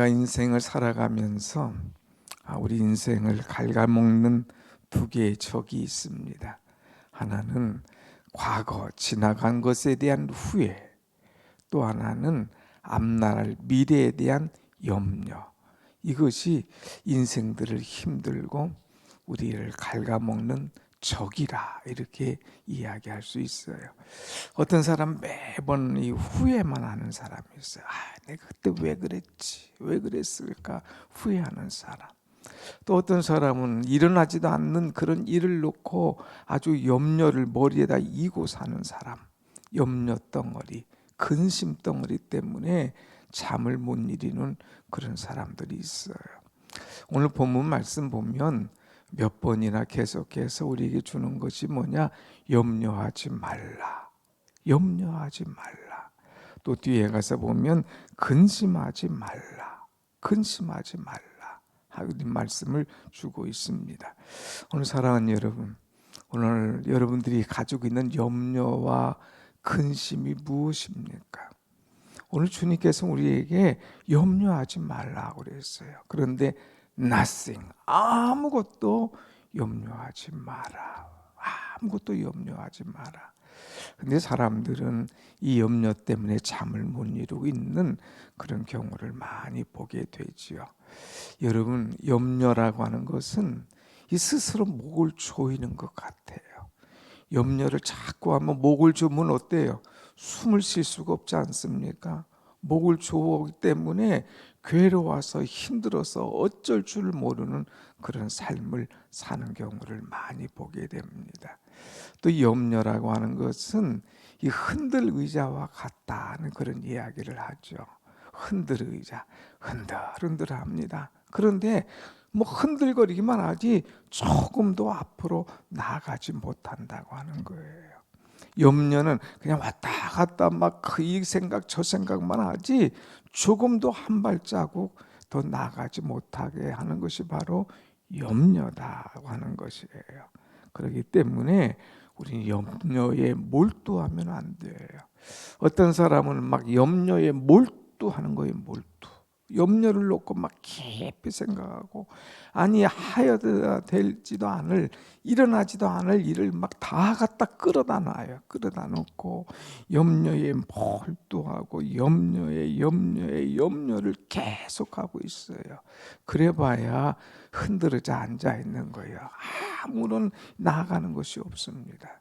우리가 인생을 살아가면서 아, 우리 인생을 갉아먹는 두 개의 적이 있습니다. 하나는 과거 지나간 것에 대한 후회, 또 하나는 앞날 미래에 대한 염려. 이것이 인생들을 힘들고 우리를 갉아먹는 적이라 이렇게 이야기할 수 있어요. 어떤 사람 매번 이 후회만 하는 사람이 있어요. 아, 내가 그때 왜 그랬지? 왜 그랬을까? 후회하는 사람. 또 어떤 사람은 일어나지도 않는 그런 일을 놓고 아주 염려를 머리에다 이고 사는 사람. 염려 덩어리, 근심 덩어리 때문에 잠을 못 이루는 그런 사람들이 있어요. 오늘 본문 말씀 보면 몇 번이나 계속해서 우리에게 주는 것이 뭐냐? 염려하지 말라. 염려하지 말라. 또 뒤에 가서 보면 근심하지 말라. 근심하지 말라. 하는 말씀을 주고 있습니다. 오늘 사랑하는 여러분, 오늘 여러분들이 가지고 있는 염려와 근심이 무엇입니까? 오늘 주님께서 우리에게 염려하지 말라고 그랬어요. 그런데 nothing 아무것도 염려하지 마라. 아무것도 염려하지 마라. 근데 사람들은 이 염려 때문에 잠을 못 이루고 있는 그런 경우를 많이 보게 되지요. 여러분, 염려라고 하는 것은 이 스스로 목을 조이는 것 같아요. 염려를 자꾸 하면 목을 조면 어때요? 숨을 쉴 수가 없지 않습니까? 목을 조기 때문에 괴로워서 힘들어서 어쩔 줄 모르는 그런 삶을 사는 경우를 많이 보게 됩니다. 또 염려라고 하는 것은 이 흔들 의자와 같다는 그런 이야기를 하죠. 흔들 의자, 흔들 흔들 합니다. 그런데 뭐 흔들거리기만 하지 조금도 앞으로 나가지 못한다고 하는 거예요. 염려는 그냥 왔다 갔다 막 이 생각 저 생각만 하지 조금도 한 발자국 더 나가지 못하게 하는 것이 바로 염려다고 하는 것이에요. 그렇기 때문에 우리 염려에 몰두하면 안 돼요. 어떤 사람은 막 염려에 몰두하는 거예요. 몰두. 염려를 놓고 막 깊이 생각하고 아니 하여야 될지도 않을 일어나지도 않을 일을 막 다 갖다 끌어다 놔요. 끌어다 놓고 염려에 몰두하고 염려에 염려에 염려를 계속하고 있어요. 그래봐야 흔들어져 앉아 있는 거예요. 아무런 나아가는 것이 없습니다.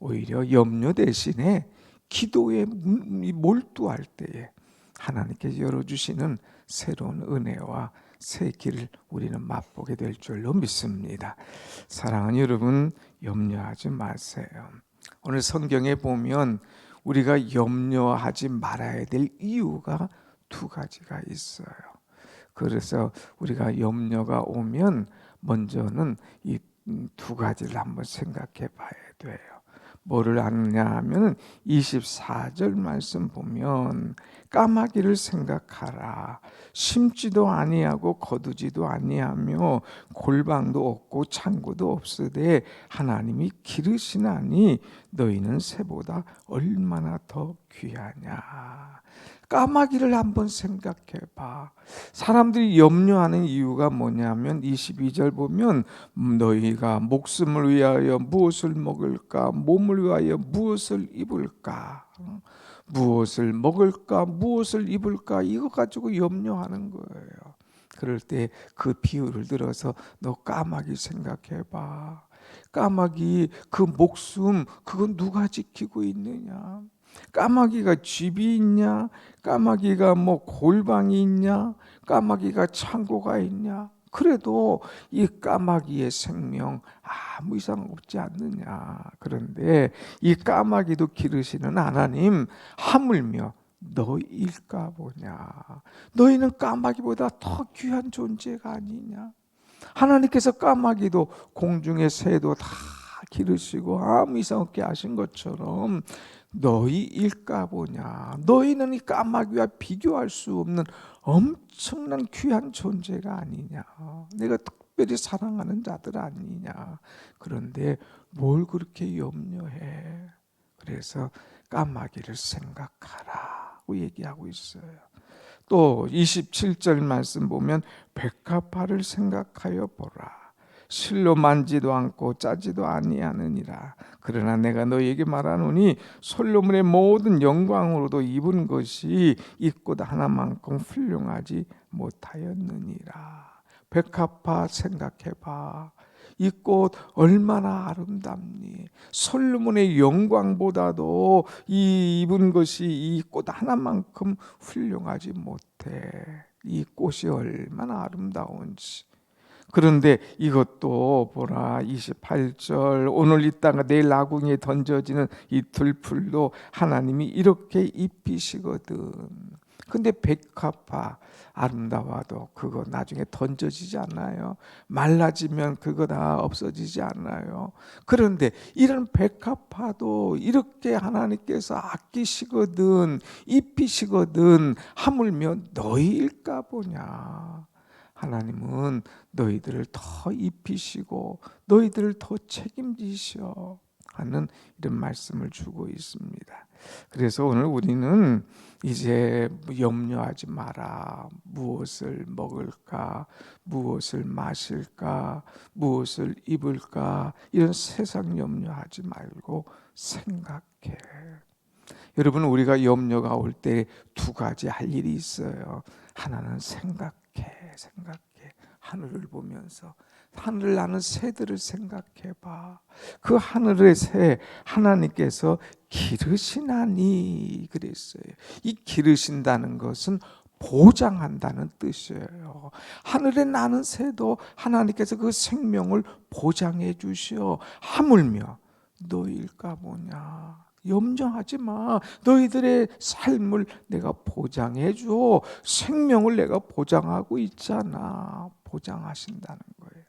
오히려 염려 대신에 기도에 몰두할 때에 하나님께서 열어주시는 새로운 은혜와 새 길을 우리는 맛보게 될 줄로 믿습니다. 사랑하는 여러분, 염려하지 마세요. 오늘 성경에 보면 우리가 염려하지 말아야 될 이유가 두 가지가 있어요. 그래서 우리가 염려가 오면 먼저는 이 두 가지를 한번 생각해 봐야 돼요. 뭐를 아느냐 하면 24절 말씀 보면 까마귀를 생각하라 심지도 아니하고 거두지도 아니하며 골방도 없고 창고도 없으되 하나님이 기르시나니 너희는 새보다 얼마나 더 귀하냐 까마귀를 한번 생각해 봐. 사람들이 염려하는 이유가 뭐냐면 22절 보면 너희가 목숨을 위하여 무엇을 먹을까? 몸을 위하여 무엇을 입을까? 무엇을 먹을까? 무엇을 입을까? 이거 가지고 염려하는 거예요. 그럴 때 그 비유를 들어서 너 까마귀 생각해 봐. 까마귀 그 목숨 그건 누가 지키고 있느냐? 까마귀가 집이 있냐? 까마귀가 뭐 골방이 있냐? 까마귀가 창고가 있냐? 그래도 이 까마귀의 생명 아무 이상 없지 않느냐. 그런데 이 까마귀도 기르시는 하나님 하물며 너일까 보냐. 너희는 까마귀보다 더 귀한 존재가 아니냐. 하나님께서 까마귀도 공중의 새도 다 기르시고 아무 이상 없게 하신 것처럼 너희일까 보냐. 너희는 이 까마귀와 비교할 수 없는 엄청난 귀한 존재가 아니냐. 내가 특별히 사랑하는 자들 아니냐. 그런데 뭘 그렇게 염려해? 그래서 까마귀를 생각하라고 얘기하고 있어요. 또 27절 말씀 보면 백합화를 생각하여 보라. 실로 만지도 않고 짜지도 아니하느니라. 그러나 내가 너에게 말하노니 솔로몬의 모든 영광으로도 입은 것이 이꽃 하나만큼 훌륭하지 못하였느니라. 백합화 생각해봐. 이 꽃 얼마나 아름답니? 솔로몬의 영광보다도 이 입은 것이 이 꽃 하나만큼 훌륭하지 못해. 이 꽃이 얼마나 아름다운지. 그런데 이것도 보라 28절 오늘 있다가 내일 아궁이에 던져지는 이 들풀도 하나님이 이렇게 입히시거든. 근데 백합화 아름다워도 그거 나중에 던져지지 않아요. 말라지면 그거 다 없어지지 않아요. 그런데 이런 백합화도 이렇게 하나님께서 아끼시거든, 입히시거든, 하물며 너희일까 보냐. 하나님은 너희들을 더 입히시고 너희들을 더 책임지셔 하는 이런 말씀을 주고 있습니다. 그래서 오늘 우리는 이제 염려하지 마라. 무엇을 먹을까? 무엇을 마실까? 무엇을 입을까? 이런 세상 염려하지 말고 생각해. 여러분 우리가 염려가 올 때 두 가지 할 일이 있어요. 하나는 생각 해, 생각해. 하늘을 보면서 하늘 나는 새들을 생각해 봐. 그 하늘의 새 하나님께서 기르시나니 그랬어요. 이 기르신다는 것은 보장한다는 뜻이에요. 하늘에 나는 새도 하나님께서 그 생명을 보장해 주시어 하물며 너일까 뭐냐. 염려하지 마. 너희들의 삶을 내가 보장해 줘. 생명을 내가 보장하고 있잖아. 보장하신다는 거예요.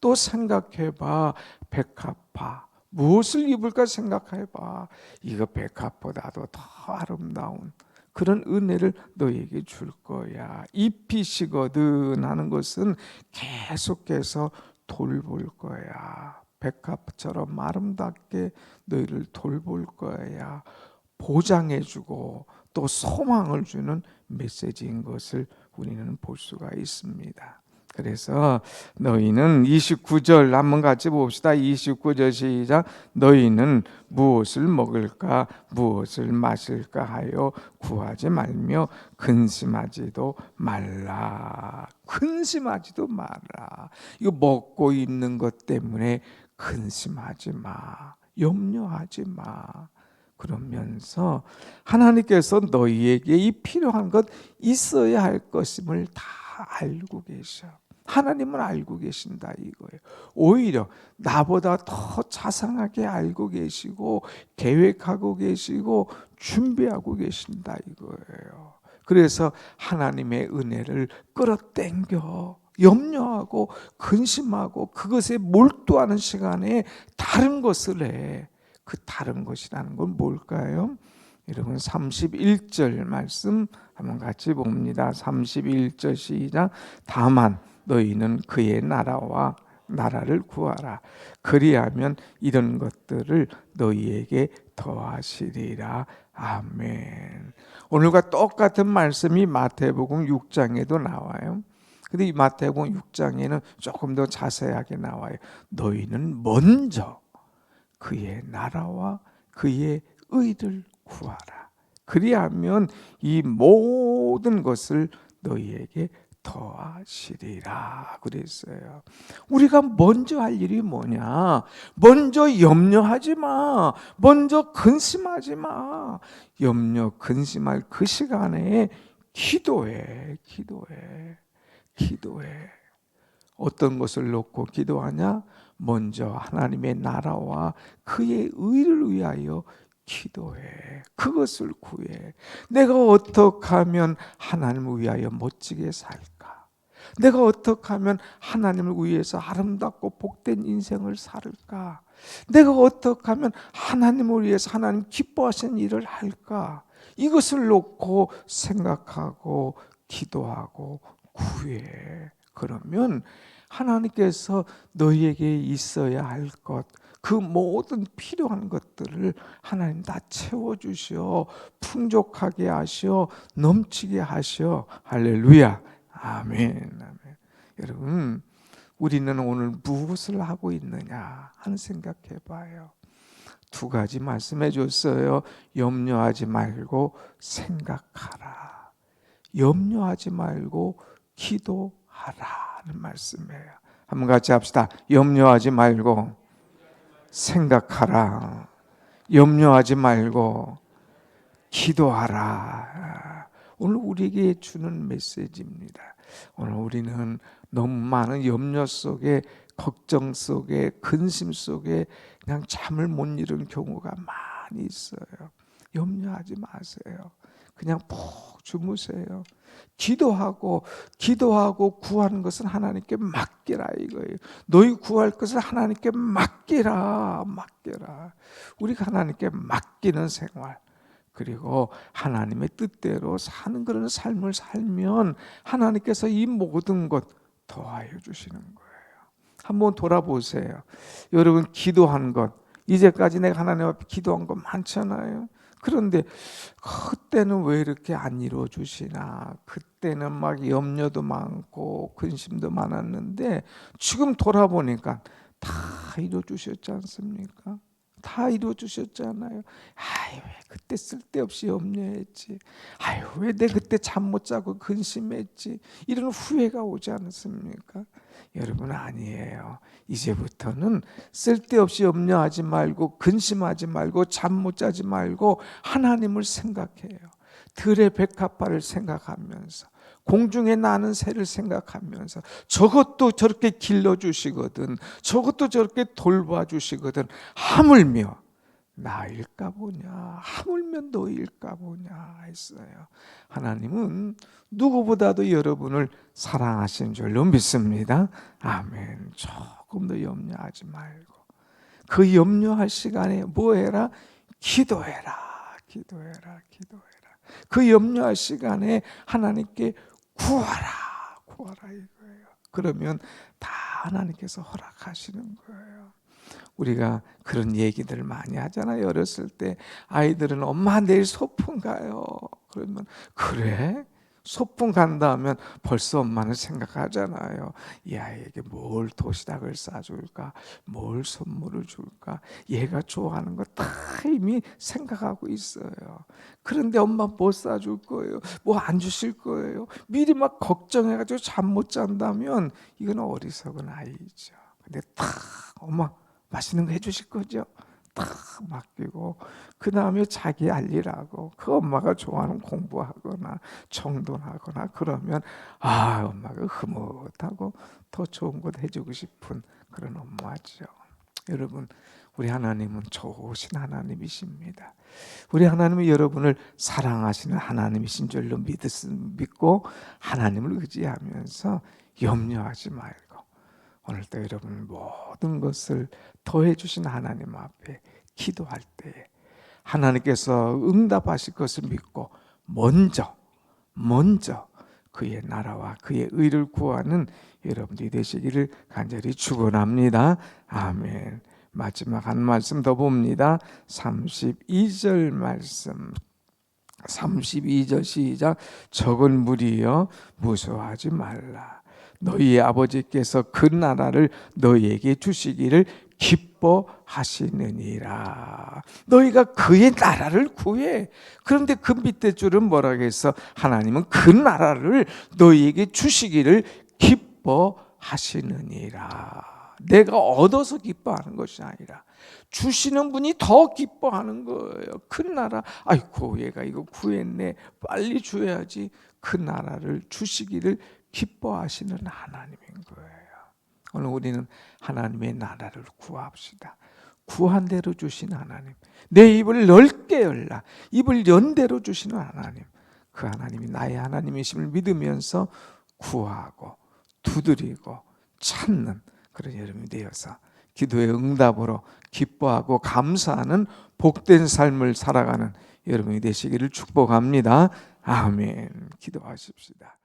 또 생각해 봐. 백합화. 무엇을 입을까 생각해 봐. 이거 백합보다도 더 아름다운 그런 은혜를 너에게 줄 거야. 입히시거든 하는 것은 계속해서 돌볼 거야. 백합처럼 아름답게 너희를 돌볼 거야. 보장해 주고 또 소망을 주는 메시지인 것을 우리는 볼 수가 있습니다. 그래서 너희는 29절 한번 같이 봅시다. 29절 시작. 너희는 무엇을 먹을까 무엇을 마실까 하여 구하지 말며 근심하지도 말라. 근심하지도 말라. 이거 먹고 있는 것 때문에 근심하지 마. 염려하지 마. 그러면서 하나님께서 너희에게 이 필요한 것 있어야 할 것임을 다 알고 계셔. 하나님은 알고 계신다 이거예요. 오히려 나보다 더 자상하게 알고 계시고 계획하고 계시고 준비하고 계신다 이거예요. 그래서 하나님의 은혜를 끌어당겨 염려하고 근심하고 그것에 몰두하는 시간에 다른 것을 해. 그 다른 것이라는 건 뭘까요? 여러분 31절 말씀 한번 같이 봅니다. 31절 시작. 다만 너희는 그의 나라와 나라를 구하라. 그리하면 이런 것들을 너희에게 더하시리라. 아멘. 오늘과 똑같은 말씀이 마태복음 6장에도 나와요. 근데 이 마태복음 6장에는 조금 더 자세하게 나와요. 너희는 먼저 그의 나라와 그의 의를 구하라. 그리하면 이 모든 것을 너희에게 더하시리라 그랬어요. 우리가 먼저 할 일이 뭐냐? 먼저 염려하지 마. 먼저 근심하지 마. 염려 근심할 그 시간에 기도해. 기도해. 기도해. 어떤 것을 놓고 기도하냐? 먼저 하나님의 나라와 그의 의를 위하여 기도해. 그것을 구해. 내가 어떻게 하면 하나님을 위하여 멋지게 살까? 내가 어떻게 하면 하나님을 위해서 아름답고 복된 인생을 살까? 내가 어떻게 하면 하나님을 위해서 하나님 기뻐하시는 일을 할까? 이것을 놓고 생각하고 기도하고 구해. 그러면 하나님께서 너희에게 있어야 할 것, 그 모든 필요한 것들을 하나님 다 채워 주시어 풍족하게 하시어 넘치게 하시어 할렐루야. 아멘. 아멘. 여러분 우리는 오늘 무엇을 하고 있느냐 하는 생각해 봐요. 두 가지 말씀해 줬어요. 염려하지 말고 생각하라. 염려하지 말고 기도하라는 말씀이에요. 한번 같이 합시다. 염려하지 말고 생각하라. 염려하지 말고 기도하라. 오늘 우리에게 주는 메시지입니다. 오늘 우리는 너무 많은 염려 속에 걱정 속에 근심 속에 그냥 잠을 못 이룬 경우가 많이 있어요. 염려하지 마세요. 그냥 푹 주무세요. 기도하고 기도하고 구하는 것은 하나님께 맡기라 이거예요. 너희 구할 것을 하나님께 맡기라 맡기라. 우리가 하나님께 맡기는 생활. 그리고 하나님의 뜻대로 사는 그런 삶을 살면 하나님께서 이 모든 것 더하여 주시는 거예요. 한번 돌아보세요. 여러분 기도한 것 이제까지 내가 하나님 앞에 기도한 것 많잖아요. 그런데 그때는 왜 이렇게 안 이루어 주시나? 그때는 막 염려도 많고 근심도 많았는데 지금 돌아보니까 다 이루어 주셨지 않습니까? 다 이루어 주셨잖아요. 아유, 왜 그때 쓸데없이 염려했지? 아유, 왜 내 그때 잠 못 자고 근심했지? 이런 후회가 오지 않습니까? 여러분 아니에요. 이제부터는 쓸데없이 염려하지 말고 근심하지 말고 잠 못 자지 말고 하나님을 생각해요. 들의 백합화를 생각하면서 공중에 나는 새를 생각하면서 저것도 저렇게 길러 주시거든. 저것도 저렇게 돌봐 주시거든. 하물며 나일까 보냐. 하물며 너일까 보냐 했어요. 하나님은 누구보다도 여러분을 사랑하신 줄로 믿습니다. 아멘. 조금 더 염려하지 말고 그 염려할 시간에 뭐 해라? 기도해라. 기도해라. 기도해라. 그 염려할 시간에 하나님께 구하라, 구하라 이거예요. 그러면 다 하나님께서 허락하시는 거예요. 우리가 그런 얘기들 많이 하잖아요. 어렸을 때 아이들은 엄마 내일 소풍 가요. 그러면 그래? 소풍 간다 하면 벌써 엄마는 생각하잖아요. 이 아이에게 뭘 도시락을 싸줄까? 뭘 선물을 줄까? 얘가 좋아하는 거 다 이미 생각하고 있어요. 그런데 엄마 뭐 싸줄 거예요? 뭐 안 주실 거예요? 미리 막 걱정해가지고 잠 못 잔다면 이건 어리석은 아이죠. 근데 딱 엄마 맛있는 거 해주실 거죠? 딱 맡기고 그 다음에 자기 알리라고 그 엄마가 좋아하는 공부하거나 정돈하거나 그러면 아 엄마가 흐뭇하고 더 좋은 것 해주고 싶은 그런 엄마죠. 여러분 우리 하나님은 좋으신 하나님이십니다. 우리 하나님은 여러분을 사랑하시는 하나님이신 줄로 믿고 하나님을 의지하면서 염려하지 말고 오늘도 여러분 모든 것을 더해 주신 하나님 앞에 기도할 때 하나님께서 응답하실 것을 믿고 먼저 먼저 그의 나라와 그의 의를 구하는 여러분들이 되시기를 간절히 축원합니다. 아멘. 마지막 한 말씀 더 봅니다. 32절 말씀. 32절 시작. 적은 무리여 무서워하지 말라. 너희 아버지께서 그 나라를 너희에게 주시기를 기뻐하시느니라. 너희가 그의 나라를 구해. 그런데 그 밑에 줄은 뭐라고 해서 하나님은 그 나라를 너희에게 주시기를 기뻐하시느니라. 내가 얻어서 기뻐하는 것이 아니라 주시는 분이 더 기뻐하는 거예요. 큰 나라, 아이고 얘가 이거 구했네. 빨리 줘야지. 그 나라를 주시기를 기뻐하시는 하나님인 거예요. 오늘 우리는 하나님의 나라를 구합시다. 구한 대로 주신 하나님. 내 입을 넓게 열라. 입을 연 대로 주시는 하나님. 그 하나님이 나의 하나님이심을 믿으면서 구하고 두드리고 찾는 그런 여러분이 되어서 기도의 응답으로 기뻐하고 감사하는 복된 삶을 살아가는 여러분이 되시기를 축복합니다. 아멘. 기도하십시다.